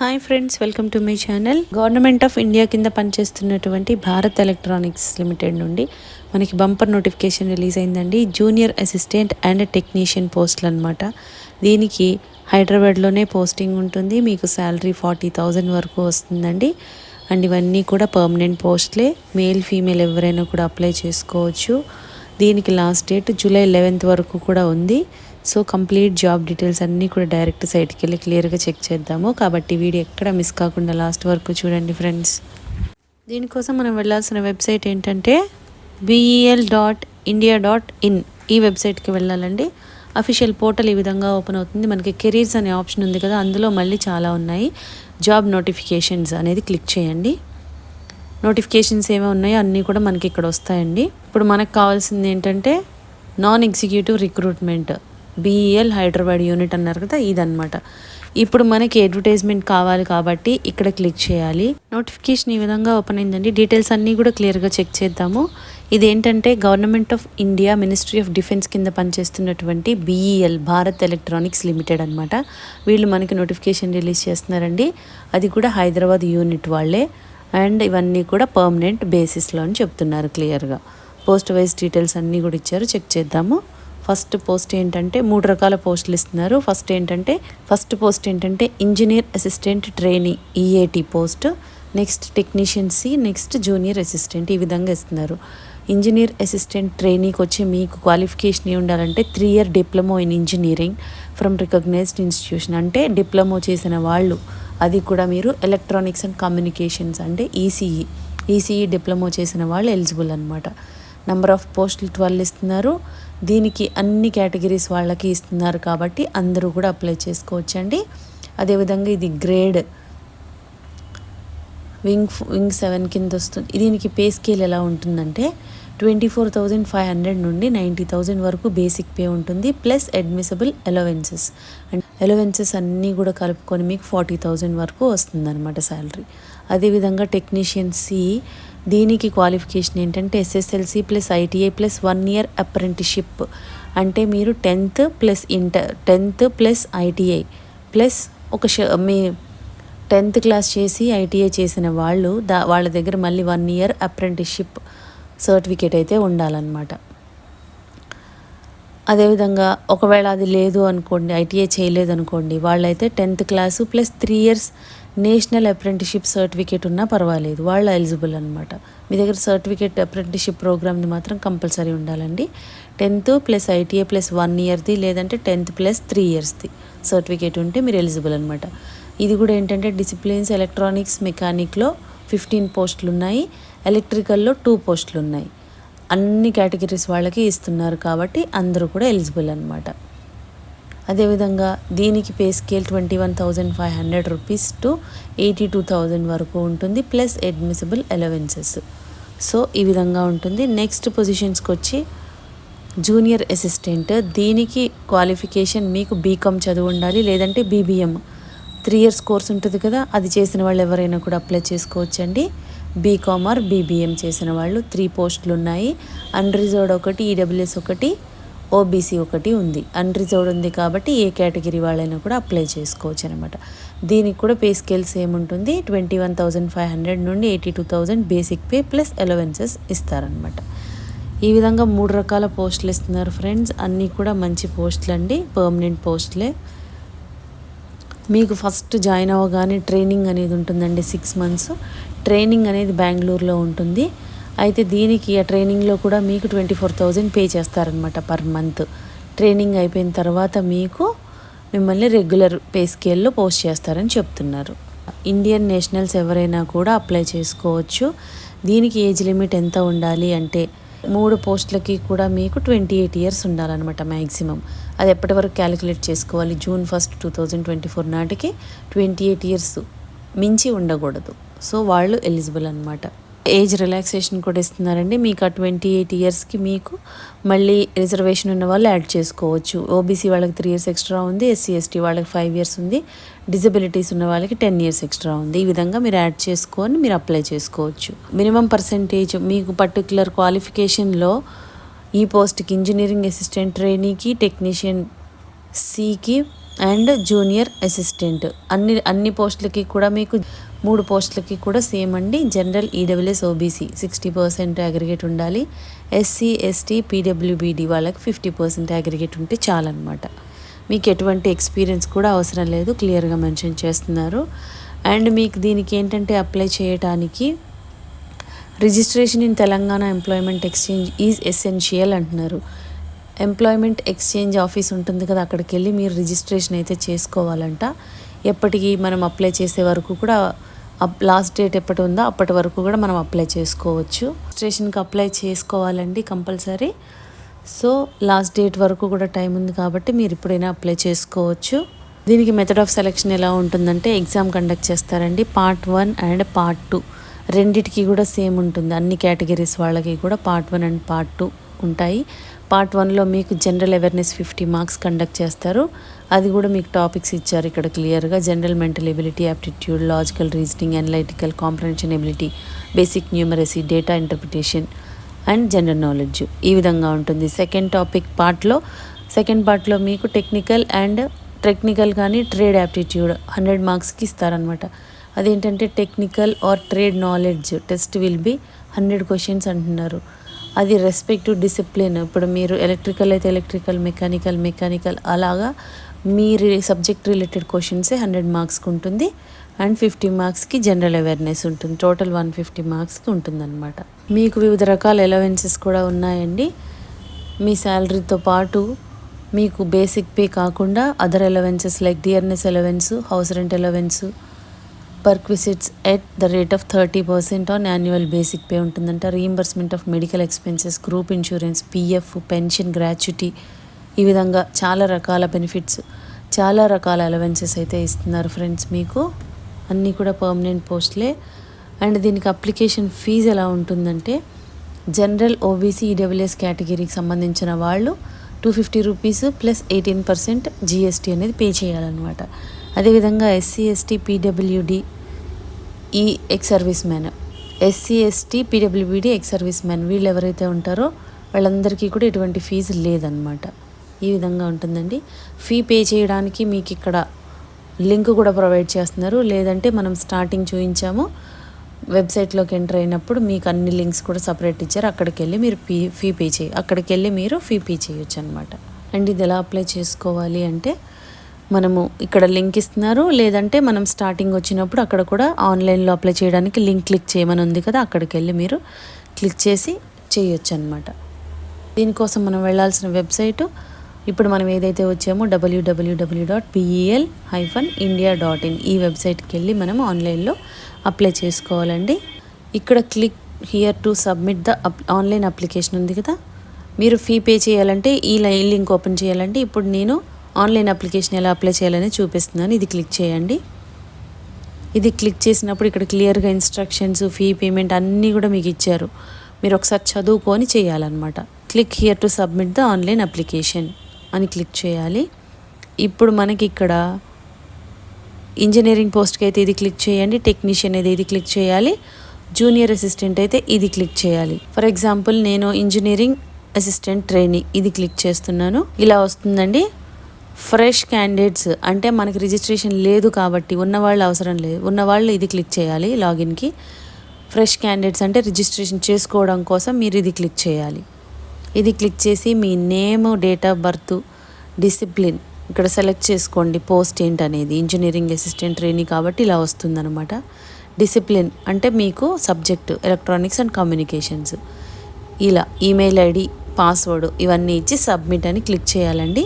Hi friends welcome to my channel government of India కింద పనిచేస్తున్నటువంటి Bharat electronics limited నుండి మనకి బంపర్ నోటిఫికేషన్ రిలీజ్ అయిందండి. జూనియర్ అసిస్టెంట్ అండ్ టెక్నీషియన్ పోస్టులు అనమాట దీనికి హైదరాబాద్లోనే పోస్టింగ్ ఉంటుంది. మీకు శాలరీ ఫార్టీ థౌజండ్ వరకు వస్తుందండి. అండ్ ఇవన్నీ కూడా పర్మనెంట్ పోస్ట్లే మేల్ ఫీమేల్ ఎవరైనా కూడా అప్లై చేసుకోవచ్చు. దీనికి లాస్ట్ డేట్ జూలై లెవెన్త్ వరకు కూడా ఉంది. సో కంప్లీట్ జాబ్ డీటెయిల్స్ అన్నీ కూడా డైరెక్ట్ సైట్కి వెళ్ళి క్లియర్గా చెక్ చేద్దాము. కాబట్టి వీడియో ఎక్కడ మిస్ కాకుండా లాస్ట్ వరకు చూడండి ఫ్రెండ్స్. దీనికోసం మనం వెళ్ళాల్సిన వెబ్సైట్ ఏంటంటే BEL dot India dot in ఈ వెబ్సైట్కి వెళ్ళాలండి. అఫీషియల్ పోర్టల్ ఈ విధంగా ఓపెన్ అవుతుంది. మనకి కెరీర్స్ అనే ఆప్షన్ ఉంది కదా అందులో మళ్ళీ చాలా ఉన్నాయి. జాబ్ నోటిఫికేషన్స్ అనేది క్లిక్ చేయండి. నోటిఫికేషన్స్ ఏమేమి ఉన్నాయో అన్నీ కూడా మనకి ఇక్కడ వస్తాయండి. ఇప్పుడు మనకు కావాల్సింది ఏంటంటే non executive recruitment. BEL Hyderabad unit అన్నారు కదా ఇదనమాట ఇప్పుడు మనకి అడ్వర్టైజ్మెంట్ కావాలి కాబట్టి ఇక్కడ క్లిక్ చేయాలి. నోటిఫికేషన్ ఈ విధంగా ఓపెన్ అయిందండి. డీటెయిల్స్ అన్నీ కూడా క్లియర్గా చెక్ చేద్దాము. ఇదేంటంటే government of India ministry of defence కింద పనిచేస్తున్నటువంటి బీఈఎల్ భారత్ ఎలక్ట్రానిక్స్ లిమిటెడ్ అనమాట వీళ్ళు మనకి నోటిఫికేషన్ రిలీజ్ చేస్తున్నారండి. అది కూడా హైదరాబాద్ యూనిట్ వాళ్ళే. అండ్ ఇవన్నీ కూడా పర్మనెంట్ బేసిస్లో అని చెప్తున్నారు క్లియర్గా పోస్ట్ వైజ్ డీటెయిల్స్ అన్నీ కూడా ఇచ్చారు. చెక్ చేద్దాము. ఫస్ట్ పోస్ట్ ఏంటంటే మూడు రకాల పోస్టులు ఇస్తున్నారు. ఫస్ట్ ఏంటంటే ఫస్ట్ పోస్ట్ ఏంటంటే engineer assistant trainee EAT post. Next technician C next junior assistant ఈ విధంగా ఇస్తున్నారు. ఇంజనీర్ అసిస్టెంట్ ట్రైనీకి వచ్చి మీకు క్వాలిఫికేషన్ ఏ ఉండాలంటే three year diploma in engineering from recognised institution. అంటే డిప్లొమో చేసిన వాళ్ళు అది కూడా మీరు ఎలక్ట్రానిక్స్ అండ్ కమ్యూనికేషన్స్ అంటే ఈసీఈ ఈసీఈ డిప్లొమో చేసిన వాళ్ళు ఎలిజిబుల్ అనమాట నెంబర్ ఆఫ్ పోస్టులు ట్వెల్వ్ ఇస్తున్నారు. దీనికి అన్ని కేటగిరీస్ వాళ్ళకి ఇస్తున్నారు కాబట్టి అందరూ కూడా అప్లై చేసుకోవచ్చండి. అదేవిధంగా ఇది గ్రేడ్. వింగ్ వింగ్ సెవెన్ కింద వస్తుంది. దీనికి పే స్కేల్ ఎలా ఉంటుందంటే twenty four thousand five hundred నుండి నైంటీ థౌజండ్ వరకు బేసిక్ పే ఉంటుంది plus admissible allowances. And allowances అన్నీ కూడా కలుపుకొని మీకు ఫార్టీ థౌజండ్ వరకు వస్తుంది అనమాట శాలరీ. అదేవిధంగా టెక్నీషియన్ సి దీనికి క్వాలిఫికేషన్ ఏంటంటే SSLC plus ITI plus one year apprenticeship అంటే మీరు tenth plus inter tenth plus ITI plus ఒక ష మీ టెన్త్ క్లాస్ చేసి ఐటీఐ చేసిన వాళ్ళు దా వాళ్ళ దగ్గర మళ్ళీ వన్ ఇయర్ అప్రెంటిస్షిప్ సర్టిఫికేట్ అయితే ఉండాలన్నమాట. అదేవిధంగా ఒకవేళ అది లేదు అనుకోండి ఐటీఐ చేయలేదు అనుకోండి వాళ్ళైతే tenth class plus three years national apprenticeship certificate ఉన్నా పర్వాలేదు. వాళ్ళు ఎలిజిబుల్ అనమాట మీ దగ్గర సర్టిఫికేట్ అప్రెంటిషిప్ ప్రోగ్రామ్ది మాత్రం కంపల్సరీ ఉండాలండి. Tenth plus ITI plus one ఇయర్ది లేదంటే టెన్త్ ప్లస్ త్రీ ఇయర్స్ది సర్టిఫికేట్ ఉంటే మీరు ఎలిజిబుల్ అనమాట ఇది కూడా ఏంటంటే డిసిప్లిన్స్ ఎలక్ట్రానిక్స్ మెకానిక్లో ఫిఫ్టీన్ పోస్టులు ఉన్నాయి ఎలక్ట్రికల్లో టూ పోస్టులు ఉన్నాయి అన్ని కేటగిరీస్ వాళ్ళకి ఇస్తున్నారు కాబట్టి అందరూ కూడా ఎలిజిబుల్ అనమాట అదేవిధంగా దీనికి pay scale twenty one thousand five hundred rupees to eighty two thousand వరకు ఉంటుంది ప్లస్ అడ్మిసిబుల్ అలవెన్సెస్. సో ఈ విధంగా ఉంటుంది. నెక్స్ట్ పొజిషన్స్కి వచ్చి జూనియర్ అసిస్టెంట్. దీనికి క్వాలిఫికేషన్ మీకు బీకామ్ చదువు ఉండాలి లేదంటే బీబీఎం. త్రీ ఇయర్స్ కోర్స్ ఉంటుంది కదా అది చేసిన వాళ్ళు ఎవరైనా కూడా అప్లై చేసుకోవచ్చండి. బీకామ్ ఆర్ బీబీఎం చేసిన వాళ్ళు త్రీ పోస్టులు ఉన్నాయి అన్రిజర్వ్డ్ ఒకటి ఈడబ్ల్యూఎస్ ఒకటి ఓబీసీ ఒకటి ఉంది. అన్రిజర్వ్డ్ ఉంది కాబట్టి ఏ కేటగిరీ వాళ్ళైనా కూడా అప్లై చేసుకోవచ్చు అనమాట దీనికి కూడా పే స్కేల్స్ ఏముంటుంది? Twenty one thousand five hundred నుండి eighty two thousand basic pay plus allowances ఇస్తారనమాట ఈ విధంగా మూడు రకాల పోస్టులు ఇస్తున్నారు ఫ్రెండ్స్. అన్నీ కూడా మంచి పోస్టులు అండి. పర్మనెంట్ పోస్టులే. మీకు ఫస్ట్ జాయిన్ అవ్వగానే ట్రైనింగ్ అనేది ఉంటుందండి సిక్స్ మంత్స్. ట్రైనింగ్ అనేది బెంగళూరులో ఉంటుంది. అయితే దీనికి ఆ ట్రైనింగ్లో కూడా మీకు ట్వంటీ ఫోర్ థౌజండ్ పే చేస్తారనమాట పర్ మంత్. ట్రైనింగ్ అయిపోయిన తర్వాత మీకు మిమ్మల్ని రెగ్యులర్ పే స్కేల్లో పోస్ట్ చేస్తారని చెప్తున్నారు. ఇండియన్ నేషనల్స్ ఎవరైనా కూడా అప్లై చేసుకోవచ్చు. దీనికి ఏజ్ లిమిట్ ఎంత ఉండాలి అంటే మూడు పోస్టులకి కూడా మీకు ట్వంటీ ఎయిట్ ఇయర్స్ ఉండాలన్నమాట మ్యాక్సిమం అది ఎప్పటి వరకు క్యాలిక్యులేట్ చేసుకోవాలి? June first two thousand twenty four నాటికి ట్వంటీ ఎయిట్ ఇయర్స్ మించి ఉండకూడదు. సో వాళ్ళు ఎలిజిబుల్ అనమాట ఏజ్ రిలాక్సేషన్ కూడా ఇస్తున్నారండి. మీకు ఆ ట్వంటీ ఎయిట్ ఇయర్స్కి మీకు మళ్ళీ రిజర్వేషన్ ఉన్న వాళ్ళు యాడ్ చేసుకోవచ్చు. ఓబీసీ వాళ్ళకి త్రీ ఇయర్స్ ఎక్స్ట్రా ఉంది. ఎస్సీ ఎస్టీ వాళ్ళకి ఫైవ్ ఇయర్స్ ఉంది. డిజబిలిటీస్ ఉన్న వాళ్ళకి టెన్ ఇయర్స్ ఎక్స్ట్రా ఉంది. ఈ విధంగా మీరు యాడ్ చేసుకొని మీరు అప్లై చేసుకోవచ్చు. మినిమం పర్సంటేజ్ మీకు పర్టికులర్ క్వాలిఫికేషన్లో ఈ పోస్ట్కి ఇంజనీరింగ్ అసిస్టెంట్ ట్రైనీకి టెక్నీషియన్ సికి అండ్ జూనియర్ అసిస్టెంట్ అన్ని అన్ని పోస్టులకి కూడా మీకు మూడు పోస్టులకి కూడా సేమ్ అండి. General EWS OBC sixty percent aggregate ఉండాలి. ఎస్సీ ఎస్టీ పీడబ్ల్యూబీడీ వాళ్ళకి ఫిఫ్టీ పర్సెంట్ అగ్రిగేట్ ఉంటే చాలన్నమాట. మీకు ఎటువంటి ఎక్స్పీరియన్స్ కూడా అవసరం లేదు. క్లియర్గా మెన్షన్ చేస్తున్నారు. అండ్ మీకు దీనికి ఏంటంటే అప్లై చేయటానికి registration in Telangana employment exchange is essential అంటున్నారు. ఎంప్లాయ్మెంట్ ఎక్స్చేంజ్ ఆఫీస్ ఉంటుంది కదా అక్కడికి వెళ్ళి మీరు రిజిస్ట్రేషన్ అయితే చేసుకోవాలంట. ఎప్పటికీ మనం అప్లై చేసే వరకు కూడా లాస్ట్ డేట్ ఎప్పటి ఉందో అప్పటి వరకు కూడా మనం అప్లై చేసుకోవచ్చు. రిజిస్ట్రేషన్కి అప్లై చేసుకోవాలండి కంపల్సరీ. సో లాస్ట్ డేట్ వరకు కూడా టైం ఉంది కాబట్టి మీరు ఇప్పుడైనా అప్లై చేసుకోవచ్చు. దీనికి మెథడ్ ఆఫ్ సెలెక్షన్ ఎలా ఉంటుందంటే ఎగ్జామ్ కండక్ట్ చేస్తారండి. Part one and part two రెండిటికి కూడా సేమ్ ఉంటుంది. అన్ని కేటగిరీస్ వాళ్ళకి కూడా part one and part two ఉంటాయి. పార్ట్ వన్లో మీకు general awareness fifty marks conduct చేస్తారు. అది కూడా మీకు టాపిక్స్ ఇచ్చారు ఇక్కడ క్లియర్గా general mental ability aptitude logical reasoning analytical comprehension ability basic numeracy data interpretation and general knowledge. ఈ విధంగా ఉంటుంది. సెకండ్ టాపిక్ పార్ట్లో సెకండ్ పార్ట్లో మీకు టెక్నికల్ అండ్ టెక్నికల్ కానీ ట్రేడ్ యాప్టిట్యూడ్ హండ్రెడ్ మార్క్స్కి ఇస్తారనమాట అదేంటంటే technical or trade knowledge test will be hundred questions అంటున్నారు. అది రెస్పెక్ట్ డిసిప్లిన్ ఇప్పుడు మీరు ఎలక్ట్రికల్ అయితే ఎలక్ట్రికల్ మెకానికల్ మెకానికల్ అలాగా మీ సబ్జెక్ట్ రిలేటెడ్ క్వశ్చన్సే హండ్రెడ్ మార్క్స్కి ఉంటుంది అండ్ ఫిఫ్టీ మార్క్స్కి జనరల్ అవేర్నెస్ ఉంటుంది. టోటల్ వన్ ఫిఫ్టీ మార్క్స్కి ఉంటుందన్నమాట. మీకు వివిధ రకాల ఎలవెన్సెస్ కూడా ఉన్నాయండి. మీ శాలరీతో పాటు మీకు బేసిక్ పే కాకుండా other allowances like dearness allowance house rent allowance perquisites at the rate of thirty percent on annual basic pay ఉంటుందంట. Reimbursement of medical expenses group insurance PF pension gratuity ఈ విధంగా చాలా రకాల బెనిఫిట్స్ చాలా రకాల allowances అయితే ఇస్తున్నారు ఫ్రెండ్స్ మీకు. అన్నీ కూడా పర్మనెంట్ పోస్ట్లే అండ్ దీనికి అప్లికేషన్ ఫీజు ఎలా ఉంటుందంటే జనరల్ ఓబీసీ ఈడబ్ల్యూఎస్ కేటగిరీకి సంబంధించిన వాళ్ళు two fifty rupees plus eighteen percent GST అనేది పే చేయాలన్నమాట. అదేవిధంగా ఎస్సీ ఎస్టీ పీడబ్ల్యూడి ఈ ex service man. SC ST PWBD ex service man వీళ్ళు ఎవరైతే ఉంటారో వాళ్ళందరికీ కూడా ఎటువంటి ఫీజు లేదనమాట ఈ విధంగా ఉంటుందండి. ఫీ పే చేయడానికి మీకు ఇక్కడ లింక్ కూడా ప్రొవైడ్ చేస్తున్నారు. లేదంటే మనం స్టార్టింగ్ చూపించాము. వెబ్సైట్లోకి ఎంటర్ అయినప్పుడు మీకు అన్ని లింక్స్ కూడా సపరేట్ ఇచ్చారు. అక్కడికి వెళ్ళి మీరు ఫీ ఫీ పే చేయ అక్కడికి వెళ్ళి మీరు ఫీ పే చేయొచ్చు అనమాట అండ్ ఇది ఎలా అప్లై చేసుకోవాలి అంటే మనము ఇక్కడ లింక్ ఇస్తున్నారు. లేదంటే మనం స్టార్టింగ్ వచ్చినప్పుడు అక్కడ కూడా ఆన్లైన్లో అప్లై చేయడానికి లింక్ క్లిక్ చేయమని ఉంది కదా అక్కడికి వెళ్ళి మీరు క్లిక్ చేసి చేయొచ్చు అనమాట దీనికోసం మనం వెళ్ళాల్సిన వెబ్సైటు ఇప్పుడు మనం ఏదైతే వచ్చామో డబ్ల్యూడబ్ల్యూడబ్ల్యూ dot BEL hyphen India dot in ఈ వెబ్సైట్కి వెళ్ళి మనం ఆన్లైన్లో అప్లై చేసుకోవాలండి. ఇక్కడ click here to submit the online application ఉంది కదా. మీరు ఫీ పే చేయాలంటే ఈ లైన్ లింక్ ఓపెన్ చేయాలంటే ఇప్పుడు నేను ఆన్లైన్ అప్లికేషన్ ఎలా అప్లై చేయాలని చూపిస్తున్నాను. ఇది క్లిక్ చేయండి. ఇది క్లిక్ చేసినప్పుడు ఇక్కడ క్లియర్గా ఇన్స్ట్రక్షన్స్ ఫీ పేమెంట్ అన్నీ కూడా మీకు ఇచ్చారు. మీరు ఒకసారి చదువుకొని చేయాలన్నమాట. Click here to submit the online application అని క్లిక్ చేయాలి. ఇప్పుడు మనకి ఇక్కడ ఇంజనీరింగ్ పోస్ట్కి అయితే ఇది క్లిక్ చేయండి. టెక్నీషియన్ అయితే ఇది క్లిక్ చేయాలి. జూనియర్ అసిస్టెంట్ అయితే ఇది క్లిక్ చేయాలి. ఫర్ ఎగ్జాంపుల్ నేను ఇంజనీరింగ్ అసిస్టెంట్ ట్రైనింగ్ ఇది క్లిక్ చేస్తున్నాను. ఇలా వస్తుందండి. ఫ్రెష్ క్యాండిడేట్స్ అంటే మనకి రిజిస్ట్రేషన్ లేదు కాబట్టి ఉన్నవాళ్ళు అవసరం లేదు ఉన్నవాళ్ళు ఇది క్లిక్ చేయాలి లాగిన్కి ఫ్రెష్ క్యాండిడేట్స్ అంటే రిజిస్ట్రేషన్ చేసుకోవడం కోసం మీరు ఇది క్లిక్ చేయాలి. ఇది క్లిక్ చేసి మీ name date of birth discipline ఇక్కడ సెలెక్ట్ చేసుకోండి. పోస్ట్ ఏంటనేది ఇంజనీరింగ్ అసిస్టెంట్ ట్రైనింగ్ కాబట్టి ఇలా వస్తుందనమాట డిసిప్లిన్ అంటే మీకు సబ్జెక్టు ఎలక్ట్రానిక్స్ అండ్ కమ్యూనికేషన్స్ ఇలా ఈమెయిల్ ఐడి పాస్వర్డ్ ఇవన్నీ ఇచ్చి సబ్మిట్ అని క్లిక్ చేయాలండి.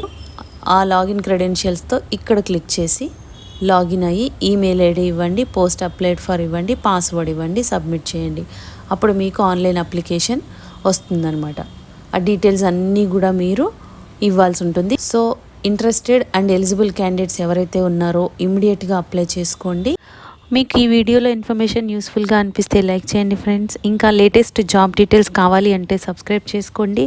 ఆ లాగిన్ క్రెడెన్షియల్స్తో ఇక్కడ క్లిక్ చేసి లాగిన్ అయ్యి ఈమెయిల్ ఐడి ఇవ్వండి పోస్ట్ అప్లైడ్ ఫర్ ఇవ్వండి పాస్వర్డ్ ఇవ్వండి సబ్మిట్ చేయండి. అప్పుడు మీకు ఆన్లైన్ అప్లికేషన్ వస్తుందన్నమాట. ఆ డీటెయిల్స్ అన్నీ కూడా మీరు ఇవ్వాల్సి ఉంటుంది. So interested and eligible candidates ఎవరైతే ఉన్నారో ఇమీడియట్గా అప్లై చేసుకోండి. మీకు ఈ వీడియోలో ఇన్ఫర్మేషన్ యూస్ఫుల్గా అనిపిస్తే లైక్ చేయండి ఫ్రెండ్స్. ఇంకా లేటెస్ట్ జాబ్ డీటెయిల్స్ కావాలి అంటే సబ్స్క్రైబ్ చేసుకోండి.